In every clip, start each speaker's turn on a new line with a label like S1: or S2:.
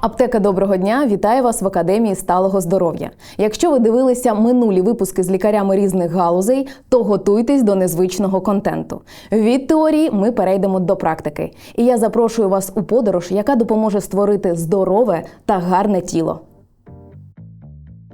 S1: Аптека доброго дня вітає вас в академії сталого здоров'я. Якщо ви дивилися минулі випуски з лікарями різних галузей, то готуйтесь до незвичного контенту. Від теорії ми перейдемо до практики. І я запрошую вас у подорож, яка допоможе створити здорове та гарне тіло.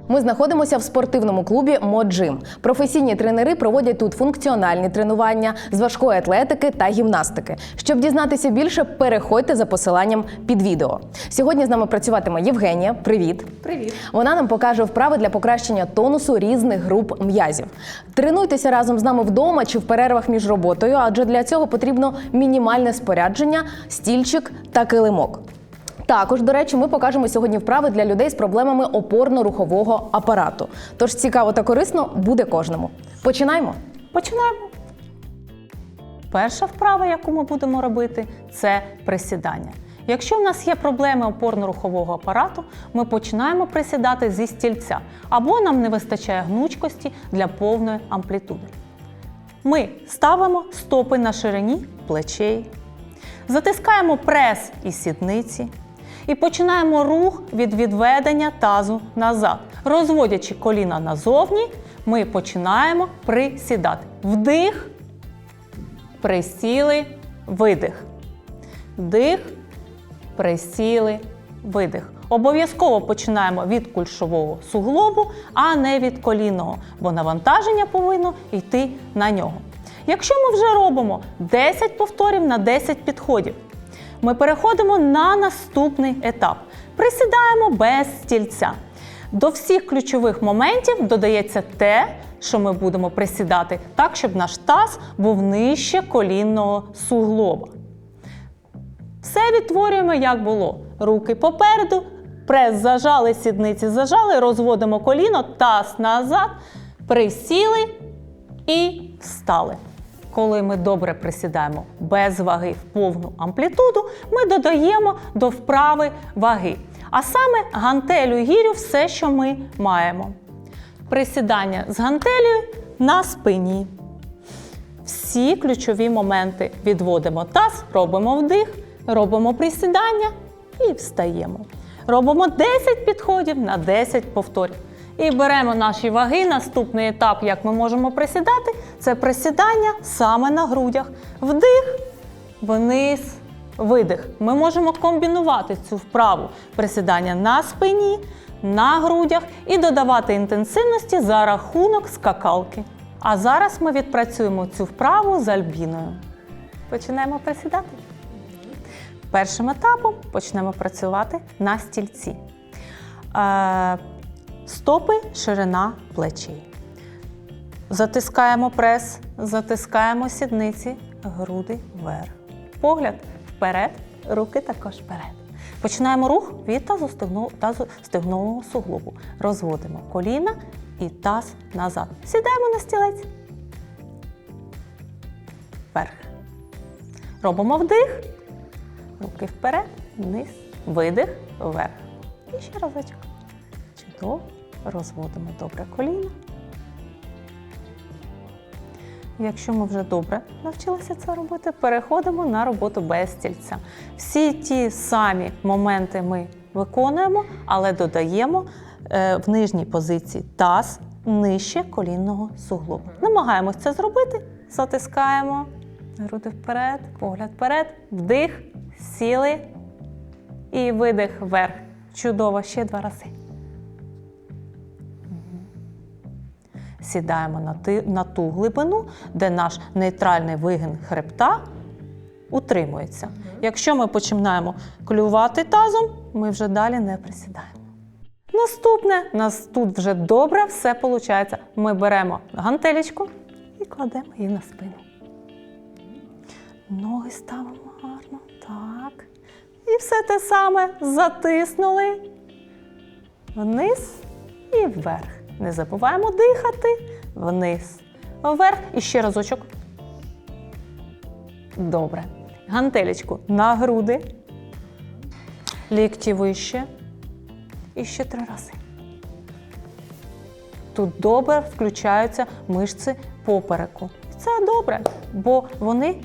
S1: Ми знаходимося в спортивному клубі Моджим. Професійні тренери проводять тут функціональні тренування з важкої атлетики та гімнастики. Щоб дізнатися більше, переходьте за посиланням під відео. Сьогодні з нами працюватиме Євгенія. Привіт!
S2: Привіт!
S1: Вона нам покаже вправи для покращення тонусу різних груп м'язів. Тренуйтеся разом з нами вдома чи в перервах між роботою, адже для цього потрібно мінімальне спорядження, стільчик та килимок. Також, до речі, ми покажемо сьогодні вправи для людей з проблемами опорно-рухового апарату. Тож цікаво та корисно буде кожному. Починаємо.
S2: Починаємо. Перша вправа, яку ми будемо робити, це присідання. Якщо в нас є проблеми опорно-рухового апарату, ми починаємо присідати зі стільця, або нам не вистачає гнучкості для повної амплітуди. Ми ставимо стопи на ширині плечей, затискаємо прес і сідниці і починаємо рух від відведення тазу назад. Розводячи коліна назовні, ми починаємо присідати. Вдих, присіли, видих. Вдих, присіли, видих. Обов'язково починаємо від кульшового суглобу, а не від колінного, бо навантаження повинно йти на нього. Якщо ми вже робимо 10 повторів на 10 підходів, ми переходимо на наступний етап. Присідаємо без стільця. До всіх ключових моментів додається те, що ми будемо присідати так, щоб наш таз був нижче колінного суглоба. Все відтворюємо, як було. Руки попереду, прес зажали, сідниці зажали, розводимо коліно, таз назад, присіли і встали. Коли ми добре присідаємо без ваги в повну амплітуду, ми додаємо до вправи ваги. А саме гантелю гірю все, що ми маємо. Присідання з гантелею на спині. Всі ключові моменти відводимо таз, робимо вдих, робимо присідання і встаємо. Робимо 10 підходів на 10 повторів. І беремо наші ваги. Наступний етап, як ми можемо присідати, це присідання саме на грудях. Вдих, вниз, видих. Ми можемо комбінувати цю вправу присідання на спині, на грудях і додавати інтенсивності за рахунок скакалки. А зараз ми відпрацюємо цю вправу з альбіною. Починаємо присідати. Першим етапом почнемо працювати на стільці. Стопи, ширина плечей. Затискаємо прес, затискаємо сідниці, груди вверх. Погляд вперед, руки також вперед. Починаємо рух від тазу стегнового суглобу. Розводимо коліна і таз назад. Сідаємо на стілець. Вверх. Робимо вдих. Руки вперед, вниз, видих, вверх. І ще разочок. Чудово. Розводимо добре коліна. Якщо ми вже добре навчилися це робити, переходимо на роботу без стільця. Всі ті самі моменти ми виконуємо, але додаємо е, в нижній позиції таз нижче колінного суглобу. Намагаємось це зробити, затискаємо груди вперед, погляд вперед, вдих, сіли і видих вверх. Чудово, ще два рази. Сідаємо на, ти, на ту глибину, де наш нейтральний вигин хребта утримується. Якщо ми починаємо клювати тазом, ми вже далі не присідаємо. Наступне, у нас тут вже добре все виходить. Ми беремо гантелечку і кладемо її на спину. Ноги ставимо гарно. Так. І все те саме затиснули вниз і вверх. Не забуваємо дихати вниз, вверх і ще разочок. Добре. Гантелечку на груди, лікті вище. І ще три рази. Тут добре включаються мишці попереку. Це добре, бо вони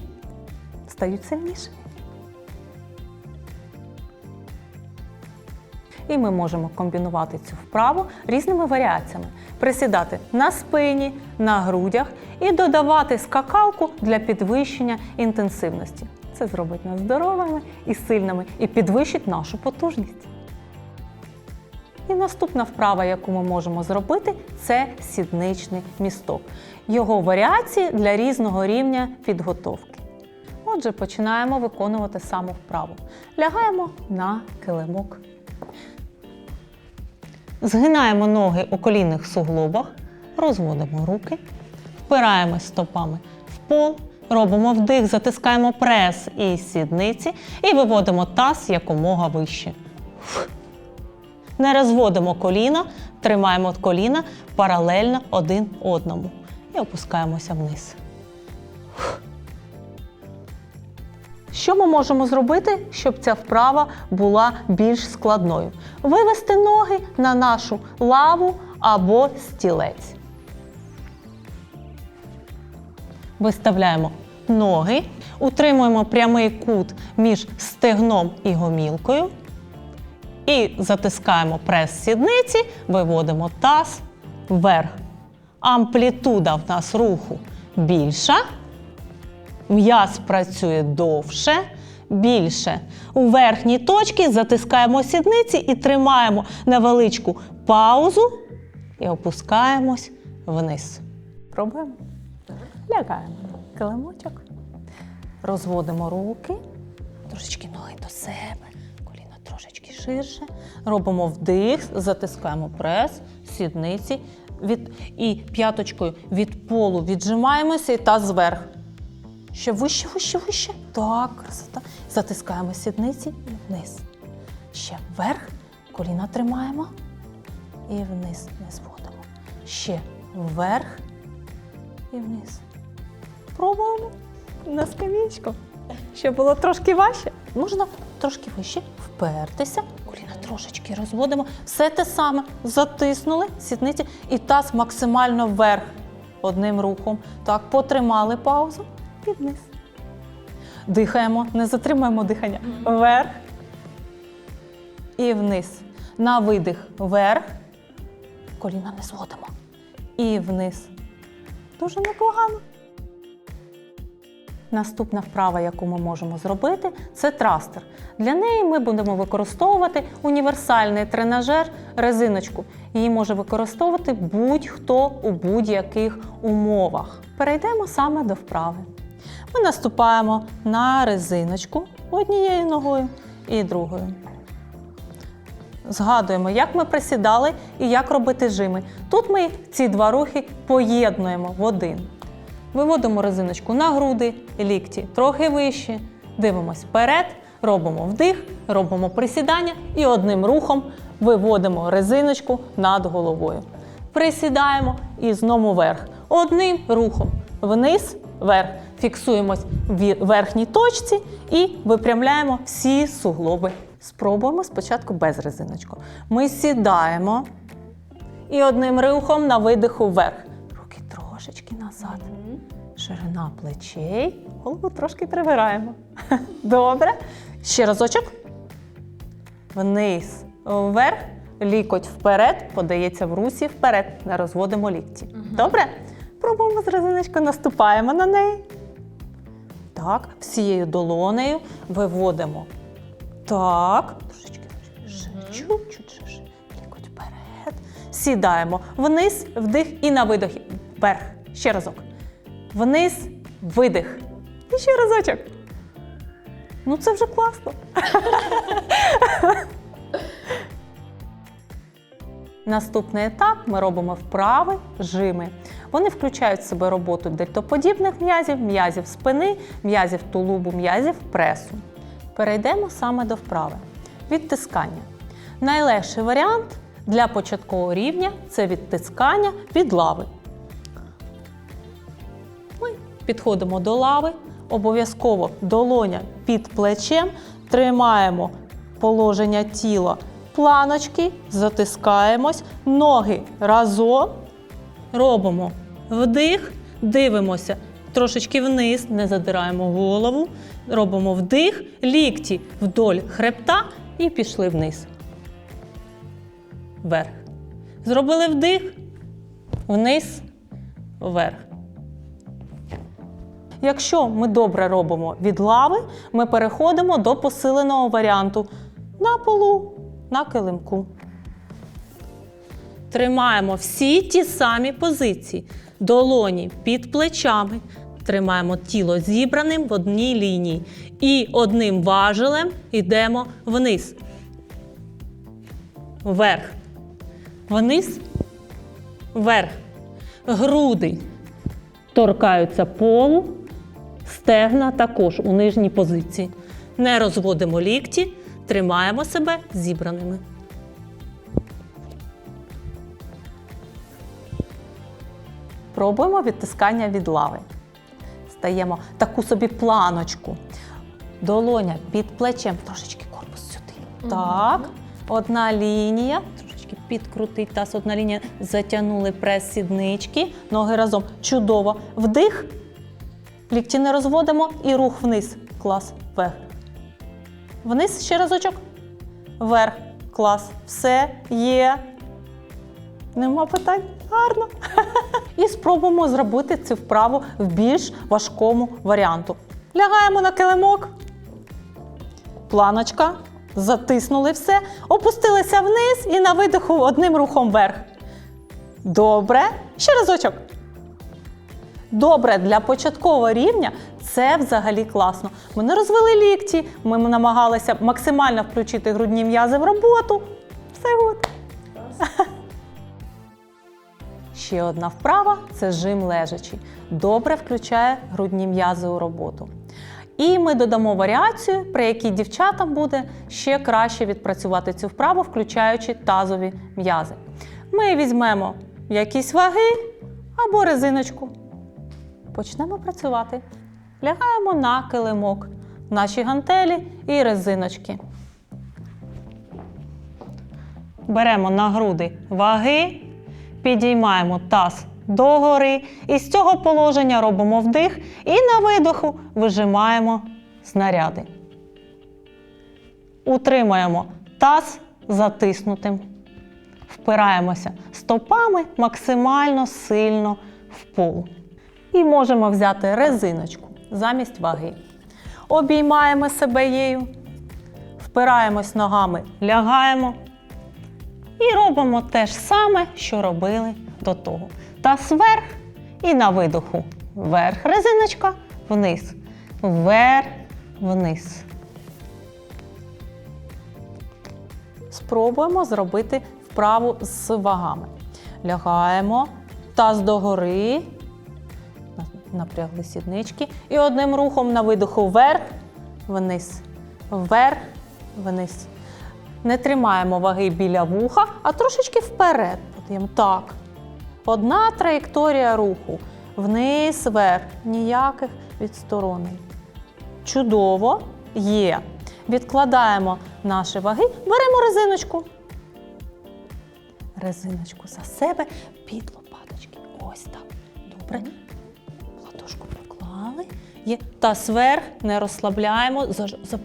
S2: стають сильнішими. І ми можемо комбінувати цю вправу різними варіаціями. Присідати на спині, на грудях і додавати скакалку для підвищення інтенсивності. Це зробить нас здоровими і сильними і підвищить нашу потужність. І наступна вправа, яку ми можемо зробити, це сідничний місток. Його варіації для різного рівня підготовки. Отже, починаємо виконувати саму вправу. Лягаємо на килимок. Згинаємо ноги у колінних суглобах, розводимо руки, впираємось стопами в пол, робимо вдих, затискаємо прес і сідниці і виводимо таз якомога вище. Не розводимо коліна, тримаємо коліна паралельно один одному і опускаємося вниз. Що ми можемо зробити, щоб ця вправа була більш складною? Вивести ноги на нашу лаву або стілець. Виставляємо ноги, утримуємо прямий кут між стегном і гомілкою. І затискаємо прес сідниці, виводимо таз вверх. Амплітуда в нас руху більша. М'яз працює довше, більше. У верхній точці затискаємо сідниці і тримаємо невеличку паузу і опускаємось вниз. Пробуємо. Лягаємо килимочок. Розводимо руки, трошечки ноги до себе, коліна трошечки ширше. Робимо вдих, затискаємо прес, сідниці від, і п'яточкою від полу віджимаємося і таз зверх. Ще вище, вище, вище. Так, красота. Затискаємо сідниці і вниз. Ще вверх, коліна тримаємо і вниз не зводимо. Ще вверх і вниз. Пробуємо на скам'ячку. Щоб було трошки важче. Можна трошки вище впертися, коліна трошечки розводимо. Все те саме. Затиснули сідниці і таз максимально вверх. Одним рухом. Так, потримали паузу і вниз. Дихаємо, не затримуємо дихання. Вверх і вниз. На видих вверх. Коліна не зводимо. І вниз. Дуже непогано. Наступна вправа, яку ми можемо зробити, це трастер. Для неї ми будемо використовувати універсальний тренажер резиночку. Її може використовувати будь-хто у будь-яких умовах. Перейдемо саме до вправи. Ми наступаємо на резиночку однією ногою і другою. Згадуємо, як ми присідали і як робити жими. Тут ми ці два рухи поєднуємо в один. Виводимо резиночку на груди, лікті трохи вище. Дивимось вперед, робимо вдих, робимо присідання і одним рухом виводимо резиночку над головою. Присідаємо і знову вверх. Одним рухом вниз, вверх. Фіксуємось в верхній точці і випрямляємо всі суглоби. Спробуємо спочатку без резиночку. Ми сідаємо і одним рухом на видиху вверх. Руки трошечки назад. Ширина плечей. Голову трошки прибираємо. Добре. Ще разочок. Вниз, вверх, лікоть вперед, подається в русі вперед. Не розводимо лікті. Добре? Пробуємо з резиночкою, наступаємо на неї. Так, всією долонею виводимо. Так. Трошечки чуть-чуть. Лікоть вперед. Сідаємо вниз, вдих і на видохі. Вверх. Ще разок. Вниз, видих. І ще разочок. Ну, це вже класно. Наступний етап ми робимо вправи, жими. Вони включають в себе роботу дельтоподібних м'язів, м'язів спини, м'язів тулубу, м'язів пресу. Перейдемо саме до вправи. Відтискання. Найлегший варіант для початкового рівня це відтискання від лави. Ми підходимо до лави, обов'язково долоня під плечем, тримаємо положення тіла планочки, затискаємось, ноги разом, робимо вдих, дивимося трошечки вниз, не задираємо голову, робимо вдих, лікті вдоль хребта і пішли вниз. вверх. Зробили вдих, вниз, вверх. Якщо ми добре робимо від лави, ми переходимо до посиленого варіанту на полу, на килимку. Тримаємо всі ті самі позиції. Долоні під плечами. Тримаємо тіло зібраним в одній лінії. І одним важелем йдемо вниз. Вверх. Вниз. Вверх. Груди торкаються полу. Стегна також у нижній позиції. Не розводимо лікті, тримаємо себе зібраними. Пробуємо відтискання від лави. Стаємо таку собі планочку. Долоня під плечем, трошечки корпус сюди. Так. Одна лінія, трошечки підкрутить таз, одна лінія. Затягнули прес сіднички, ноги разом. Чудово. Вдих. Лікті не розводимо і рух вниз. Клас. Вверх. Вниз ще разочок. Вверх. Клас. Все є. Нема питань. Гарно. І спробуємо зробити цю вправу в більш важкому варіанту. Лягаємо на килимок. Планочка. Затиснули все. Опустилися вниз і на видиху одним рухом вверх. Добре. Ще разочок. Добре, для початкового рівня це взагалі класно. Ми не розвели лікті, ми намагалися максимально включити грудні м'язи в роботу. Все гуд. Ще одна вправа це жим лежачий. Добре включає грудні м'язи у роботу. І ми додамо варіацію, при якій дівчатам буде ще краще відпрацювати цю вправу, включаючи тазові м'язи. Ми візьмемо якісь ваги або резиночку. Почнемо працювати. Лягаємо на килимок, наші гантелі і резиночки. Беремо на груди ваги, підіймаємо таз догори. І з цього положення робимо вдих і на видоху вижимаємо снаряди. Утримуємо таз затиснутим. Впираємося стопами максимально сильно в пол. І можемо взяти резиночку замість ваги. Обіймаємо себе її, впираємось ногами, лягаємо. І робимо те ж саме, що робили до того. Таз вверх і на видоху. Вверх резиночка, вниз. Вверх, вниз. Спробуємо зробити вправу з вагами. Лягаємо, таз догори, напрягли сіднички. І одним рухом на видоху вверх, вниз, вверх, вниз. Не тримаємо ваги біля вуха, а трошечки вперед. Подаємо. Так. Одна траєкторія руху. Вниз, вверх. Ніяких відсторонень. Чудово є. Відкладаємо наші ваги, беремо резиночку. Резиночку за себе під лопаточки. Ось так. Добре. Поклали. Є. Таз вверх, не розслабляємо.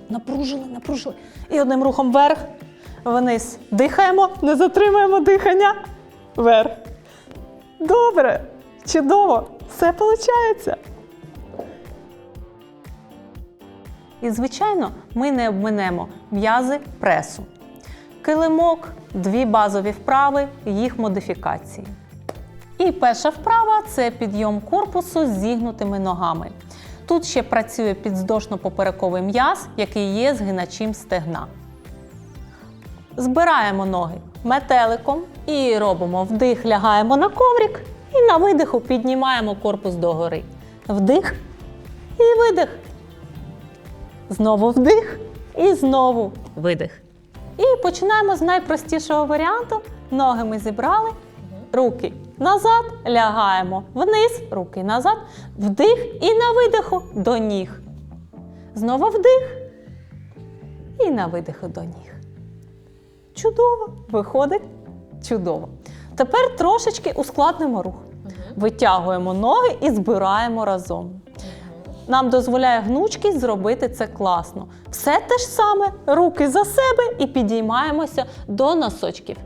S2: Напружили, напружили. І одним рухом вверх, вниз. Дихаємо, не затримуємо дихання. Вверх. Добре. Чудово. Все виходить. І, звичайно, ми не обминемо м'язи пресу. Килимок, дві базові вправи, їх модифікації. І перша вправа це підйом корпусу з зігнутими ногами. Тут ще працює підздошно-поперековий м'яз, який є згиначем стегна. Збираємо ноги метеликом і робимо вдих, лягаємо на коврик і на видиху піднімаємо корпус догори. Вдих і видих. Знову вдих і знову видих. І починаємо з найпростішого варіанту. Ноги ми зібрали, руки назад, лягаємо вниз, руки назад, вдих і на видиху до ніг. Знову вдих і на видиху до ніг. Чудово! Виходить чудово. Тепер трошечки ускладнимо рух. Витягуємо ноги і збираємо разом. нам дозволяє гнучкість зробити це класно. Все те ж саме, руки за себе і підіймаємося до носочків.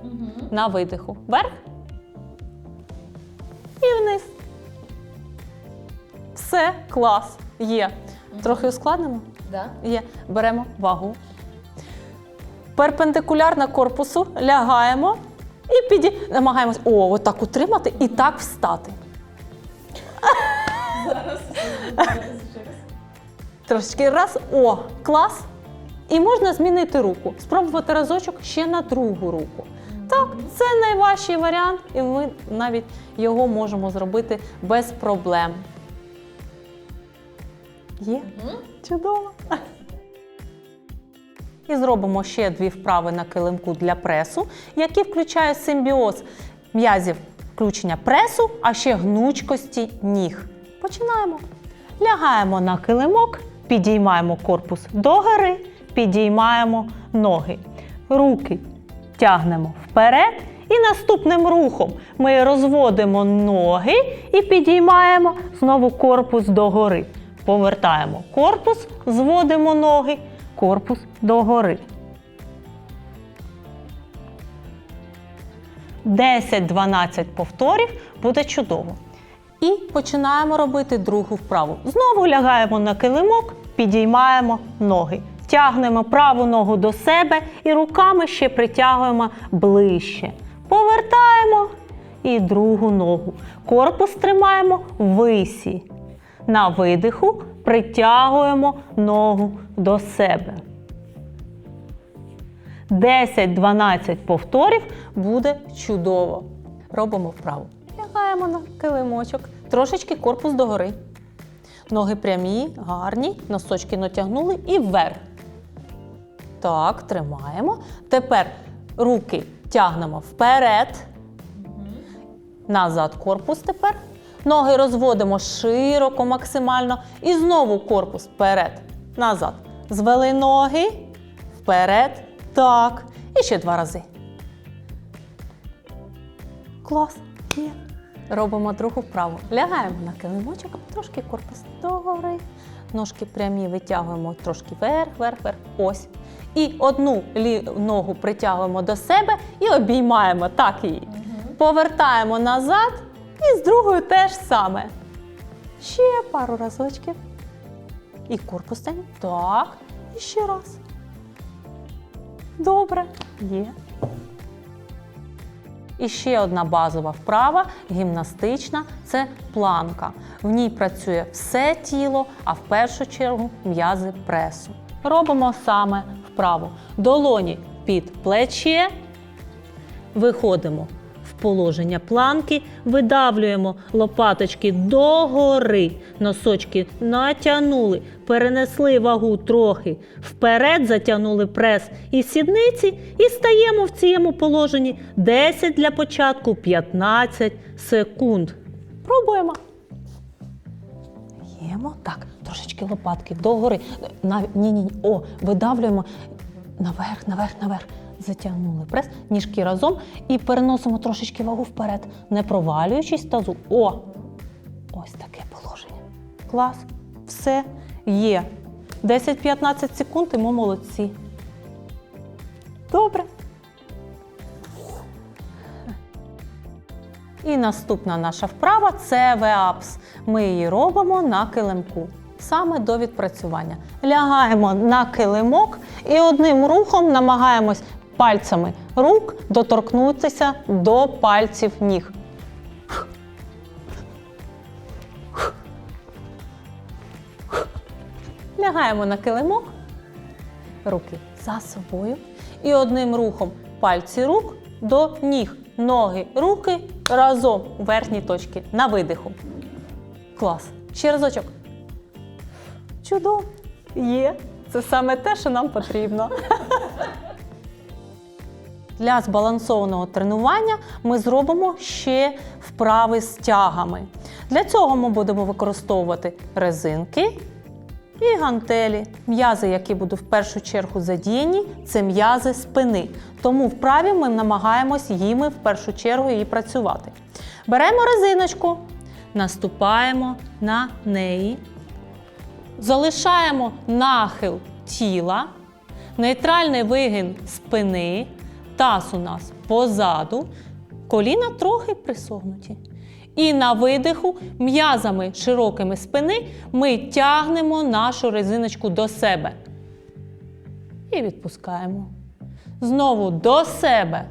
S2: На видиху. Вверх Все, клас. Є. Трохи ускладнимо?
S1: Да.
S2: Є. Беремо вагу. Перпендикулярно корпусу лягаємо і піді... намагаємось о, отак утримати і так встати. Зараз. Трошечки раз, о, клас. І можна змінити руку. Спробувати разочок ще на другу руку. Так, це найважчий варіант, і ми навіть його можемо зробити без проблем. Є? Чудово. І зробимо ще дві вправи на килимку для пресу, які включають симбіоз м'язів включення пресу, а ще гнучкості ніг. Починаємо. Лягаємо на килимок, підіймаємо корпус догори, підіймаємо ноги. Руки тягнемо вперед. І наступним рухом ми розводимо ноги і підіймаємо знову корпус догори. Повертаємо корпус, зводимо ноги, корпус догори. 10-12 повторів буде чудово. І починаємо робити другу вправу. Знову лягаємо на килимок, підіймаємо ноги. Тягнемо праву ногу до себе і руками ще притягуємо ближче. Повертаємо і другу ногу. Корпус тримаємо висі. На видиху притягуємо ногу до себе. 10-12 повторів буде чудово. Робимо вправу. Лягаємо на килимочок, трошечки корпус догори. Ноги прямі, гарні, носочки натягнули і вверх. Так, тримаємо. Тепер руки тягнемо вперед. Назад корпус тепер. Ноги розводимо широко, максимально. І знову корпус вперед. Назад. Звели ноги. Вперед. Так. І ще два рази. Клас. Є. Робимо другу вправу. Лягаємо на килимочок, трошки корпус догори. Ножки прямі витягуємо трошки вверх, вверх, вверх. Ось. І одну ногу притягуємо до себе і обіймаємо так її. Повертаємо назад і з другою теж саме. Ще пару разочків. І корпус тянь. Так. І ще раз. Добре. Є. І ще одна базова вправа гімнастична це планка. В ній працює все тіло, а в першу чергу м'язи пресу. Робимо саме вправо. Долоні під плече. Виходимо положення планки, видавлюємо лопаточки догори, носочки натягнули, перенесли вагу трохи вперед, затягнули прес і сідниці, і стаємо в цьому положенні 10 для початку, 15 секунд. Пробуємо. Ємо. Так, трошечки лопатки догори. Нав... Ні, ні, ні. О, видавлюємо наверх, наверх, наверх. Затягнули прес, ніжки разом і переносимо трошечки вагу вперед, не провалюючись тазу. О! Ось таке положення. Клас. Все є. 10-15 секунд і ми молодці. Добре. І наступна наша вправа це веапс. Ми її робимо на килимку. Саме до відпрацювання. Лягаємо на килимок і одним рухом намагаємось пальцями рук доторкнутися до пальців ніг. Лягаємо на килимок, руки за собою. І одним рухом пальці рук до ніг. Ноги, руки разом у верхній точці на видиху. Клас. Ще разочок. Чудово. Є. Це саме те, що нам потрібно. Для збалансованого тренування ми зробимо ще вправи з тягами. Для цього ми будемо використовувати резинки і гантелі. М'язи, які будуть в першу чергу задіяні, це м'язи спини. Тому вправі ми намагаємось їми в першу чергу і працювати. Беремо резиночку, наступаємо на неї. Залишаємо нахил тіла, нейтральний вигин спини, таз у нас позаду, коліна трохи присогнуті. І на видиху м'язами широкими спини ми тягнемо нашу резиночку до себе. І відпускаємо. Знову до себе.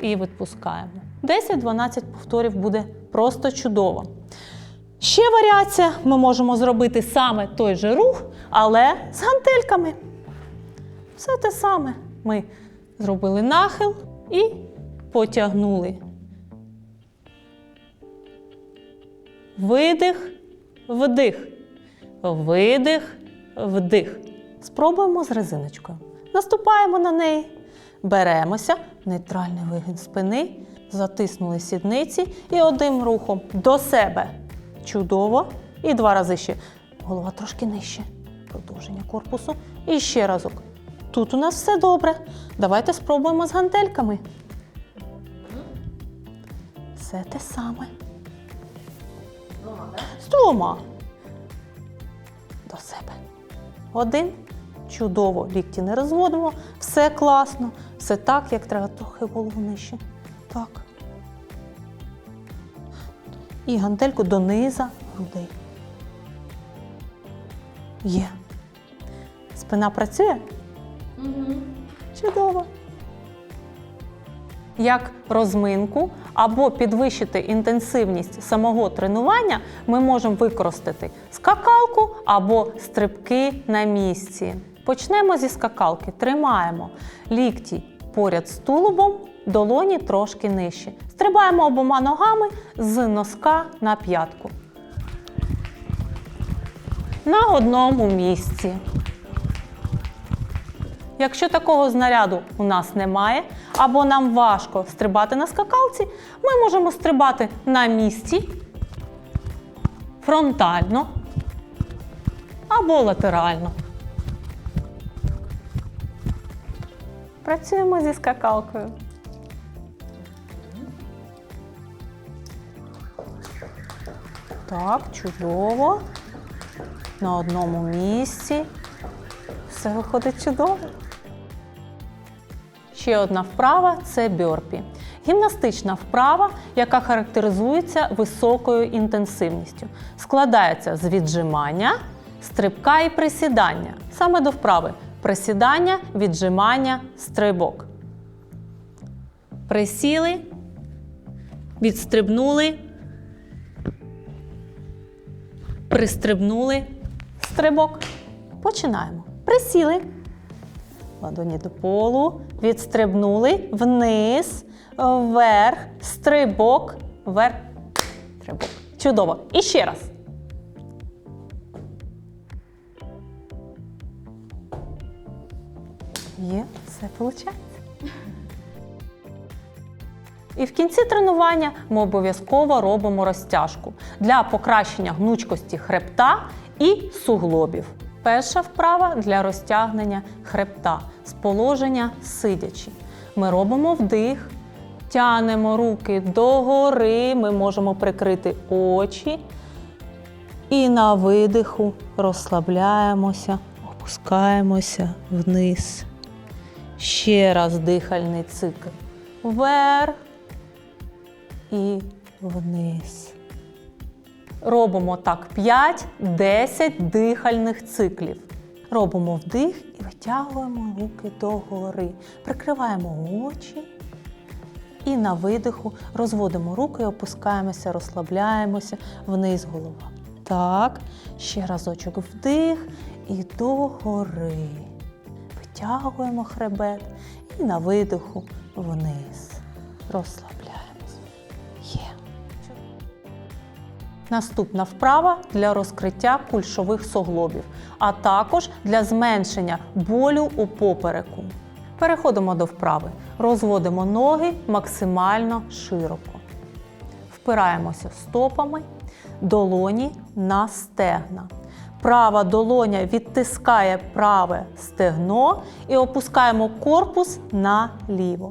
S2: І відпускаємо. 10-12 повторів буде просто чудово. Ще варіація, ми можемо зробити саме той же рух, але з гантельками. Все те саме. Ми зробили нахил і потягнули. Видих, вдих. Видих, вдих. Спробуємо з резиночкою. Наступаємо на неї. Беремося, нейтральний вигин спини, затиснули сідниці і одним рухом до себе. Чудово. І два рази ще. Голова трошки нижче. Продовження корпусу. І ще разок. Тут у нас все добре. Давайте спробуємо з гантельками. Все те саме. З двома. До себе. Один. Чудово. Лікті не розводимо. Все класно. Все так, як треба. Трохи голову нижче. Так. І гантельку дониза грудей. Є. Спина працює? Чудово. Як розминку або підвищити інтенсивність самого тренування, ми можемо використати скакалку або стрибки на місці. Почнемо зі скакалки. Тримаємо лікті поряд з тулубом, долоні трошки нижче. Стрибаємо обома ногами з носка на п'ятку. На одному місці. Якщо такого знаряду у нас немає, або нам важко стрибати на скакалці, ми можемо стрибати на місці, фронтально або латерально. Працюємо зі скакалкою. Так, чудово. На одному місці. Все виходить чудово. Ще одна вправа це бьорпі. Гімнастична вправа, яка характеризується високою інтенсивністю. Складається з віджимання, стрибка і присідання. Саме до вправи присідання, віджимання, стрибок. Присіли, відстрибнули, пристрибнули, стрибок. Починаємо. Присіли. Ладоні до полу, відстрибнули вниз, вверх, стрибок, вверх, стрибок. Чудово. І ще раз. Є, все виходить. І в кінці тренування ми обов'язково робимо розтяжку для покращення гнучкості хребта і суглобів. Перша вправа для розтягнення хребта з положення сидячи. Ми робимо вдих, тянемо руки догори, ми можемо прикрити очі. І на видиху розслабляємося, опускаємося вниз. Ще раз дихальний цикл. Вверх і вниз. Робимо так 5-10 дихальних циклів. Робимо вдих і витягуємо руки догори. Прикриваємо очі. І на видиху розводимо руки, опускаємося, розслабляємося, вниз голова. Так, ще разочок вдих і догори. Витягуємо хребет і на видиху вниз. Розслабляємося. Наступна вправа для розкриття кульшових суглобів, а також для зменшення болю у попереку. Переходимо до вправи. Розводимо ноги максимально широко. Впираємося стопами, долоні на стегна. Права долоня відтискає праве стегно і опускаємо корпус на ліво.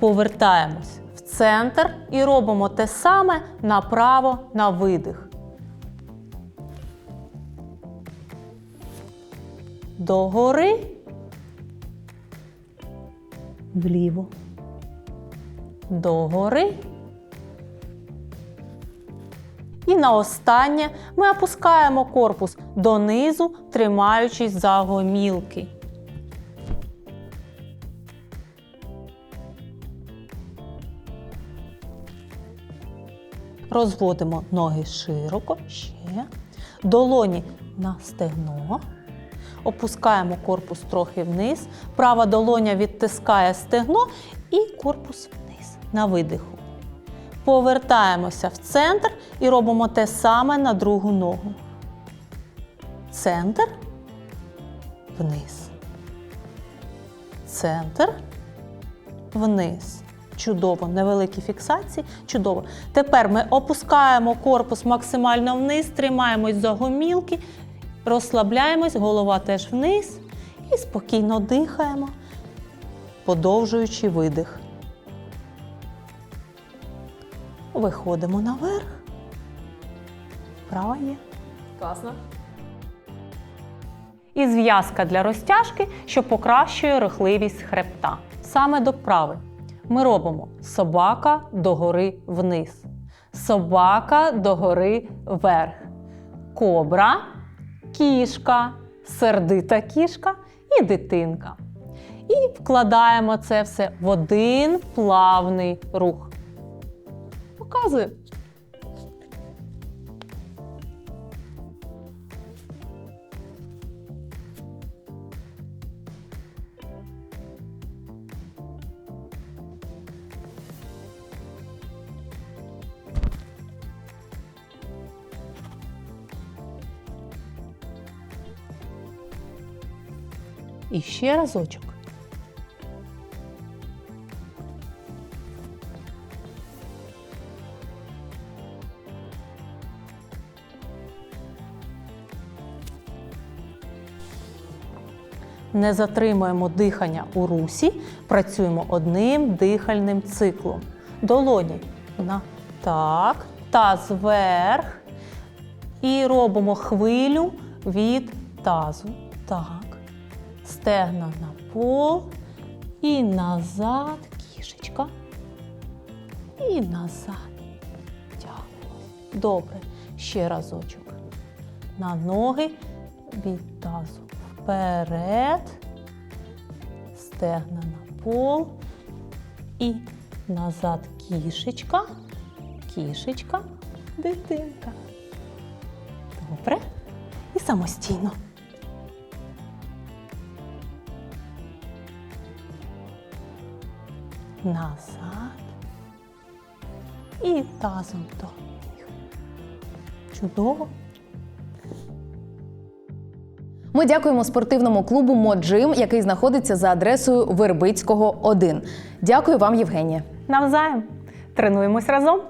S2: Повертаємось центр і робимо те саме направо на видих. До гори. Вліво. До гори. І на останнє ми опускаємо корпус донизу, тримаючись за гомілки. Розводимо ноги широко, ще. Долоні на стегно. Опускаємо корпус трохи вниз. Права долоня відтискає стегно і корпус вниз на видиху. Повертаємося в центр і робимо те саме на другу ногу. Центр, вниз. Центр, вниз. Чудово, невеликі фіксації. Чудово. Тепер ми опускаємо корпус максимально вниз, тримаємось за гомілки, розслабляємось, голова теж вниз і спокійно дихаємо, подовжуючи видих. Виходимо наверх. Права є.
S1: Класно.
S2: І зв'язка для розтяжки, що покращує рухливість хребта. Саме до вправи ми робимо собака догори вниз, собака догори вверх, кобра, кішка, сердита кішка і дитинка. І вкладаємо це все в один плавний рух. Показую. І ще разочок. Не затримуємо дихання у русі, працюємо одним дихальним циклом. Долоні на так, таз вверх. І робимо хвилю від тазу. Так. Стегна на пол. І назад, кішечка. І назад. Тягнемо. Добре. Ще разочок. На ноги від тазу вперед. Стегна на пол. І назад кішечка. Кішечка, дитинка. Добре. І самостійно. Назад. І тазом до них. Чудово.
S1: Ми дякуємо спортивному клубу Моджим, який знаходиться за адресою Вербицького 1. Дякую вам, Євгенія.
S2: Навзаєм. Тренуємось разом.